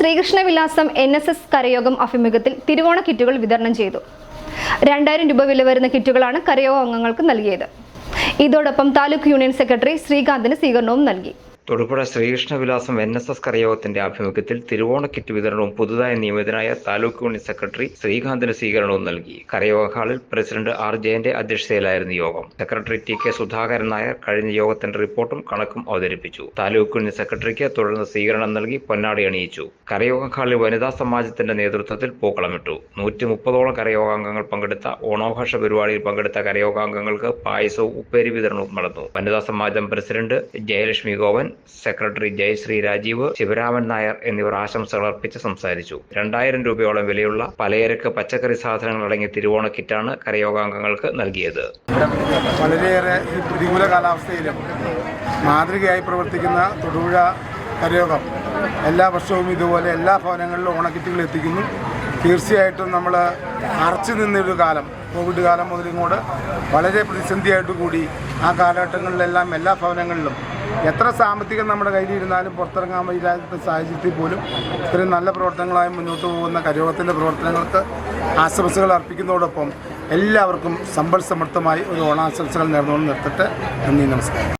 ശ്രീകൃഷ്ണ വിലാസം N S S കരയോഗം അഭിമുഖത്തിൽ തിരുവോണ കിറ്റുകൾ വിതരണം ചെയ്തു. രണ്ടായിരം രൂപ വില വരുന്ന കിറ്റുകളാണ് കരയോഗ അംഗങ്ങൾക്ക് നൽകിയത്. ഇതോടൊപ്പം താലൂക്ക് യൂണിയൻ സെക്രട്ടറി ശ്രീകാന്തിന് സ്വീകരണവും നൽകി. Thodupuzha Sreekrishnavilasam N S S കരയോഗത്തിന്റെ ആഭിമുഖ്യത്തിൽ തിരുവോണ കിറ്റ് വിതരണവും പുതുതായി നിയമിതനായ താലൂക്ക് യൂണിയൻ സെക്രട്ടറി ശ്രീകാന്തിന് സ്വീകരണവും നൽകി. കരയോഗ ഹാളിൽ പ്രസിഡന്റ് ആർ ജയന്റെ അധ്യക്ഷതയിലായിരുന്നു യോഗം. Secretary T K Sudhakaran Nair കഴിഞ്ഞ യോഗത്തിന്റെ റിപ്പോർട്ടും കണക്കും അവതരിപ്പിച്ചു. താലൂക്ക് യൂണിയൻ സെക്രട്ടറിക്ക് തുടർന്ന് സ്വീകരണം നൽകി പൊന്നാടി അണിയിച്ചു. കരയോഗ ഹാളിൽ വനിതാ സമാജത്തിന്റെ നേതൃത്വത്തിൽ പൂക്കളമിട്ടു നൂറ്റി മുപ്പതോളം കരയോഗാംഗങ്ങൾ പങ്കെടുത്ത ഓണാഘോഷ പരിപാടിയിൽ പങ്കെടുത്ത കരയോഗാംഗങ്ങൾക്ക് പായസവും ഉപ്പേരി വിതരണവും നടന്നു. വനിതാ സമാജം പ്രസിഡന്റ് ജയലക്ഷ്മി ഗോവൻ സെക്രട്ടറി ജയശ്രീ രാജീവ് ശിവരാമൻ നായർ എന്നിവർ ആശംസകൾ അർപ്പിച്ച് സംസാരിച്ചു. രണ്ടായിരം രൂപയോളം വിലയുള്ള പലചരക്ക് പച്ചക്കറി സാധനങ്ങൾ അടങ്ങിയ തിരുവോണ കിറ്റാണ് കരയോഗാംഗങ്ങൾക്ക് നൽകിയത്. വളരെയേറെ പ്രതികൂല കാലാവസ്ഥയിലും മാതൃകയായി പ്രവർത്തിക്കുന്ന തൊടുപുഴ കരയോഗം എല്ലാ വർഷവും ഇതുപോലെ എല്ലാ ഭവനങ്ങളിലും ഓണക്കിറ്റുകൾ എത്തിക്കുന്നു. തീർച്ചയായിട്ടും നമ്മൾ അറച്ചു നിന്നൊരു കാലം കോവിഡ് കാലം മുതൽ ഇങ്ങോട്ട് വളരെ പ്രതിസന്ധിയായിട്ട് കൂടി ആ കാലഘട്ടങ്ങളിലെല്ലാം എല്ലാ ഭവനങ്ങളിലും എത്ര സാമ്പത്തികം നമ്മുടെ കയ്യിലിരുന്നാലും പുറത്തിറങ്ങാൻ വയ്യാത്ത സാഹചര്യത്തിൽ പോലും ഇത്രയും നല്ല പ്രവർത്തനങ്ങളായി മുന്നോട്ട് പോകുന്ന കരോഗത്തിന്റെ പ്രവർത്തനങ്ങൾക്ക് ആശംസകൾ അർപ്പിക്കുന്നതോടൊപ്പം എല്ലാവർക്കും സമ്പൽ സമൃദ്ധമായി ഒരു ഓണാശംസകൾ നേർന്നുകൊണ്ട് നിർത്തിട്ട്. നന്ദി നമസ്കാരം.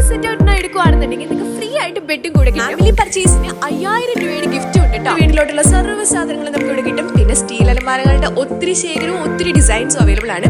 സെറ്റ് ഔട്ടിന് എടുക്കുകയാണെന്നുണ്ടെങ്കിൽ നിങ്ങൾക്ക് ഫ്രീ ആയിട്ട് ബെഡും കൂടെ ഫാമിലി പർച്ചേസിന് അയ്യായിരം രൂപയുടെ ഗിഫ്റ്റ് ഉണ്ട് കേട്ടോ വീട്ടിലോട്ടുള്ള സർവ സാധനങ്ങൾ നമുക്ക് ഇവിടെ കിട്ടും. പിന്നെ സ്റ്റീൽ അലമാരകളുടെ ഒത്തിരി ശേഖരവും ഒത്തിരി ഡിസൈൻസും അവൈലബിൾ ആണ്.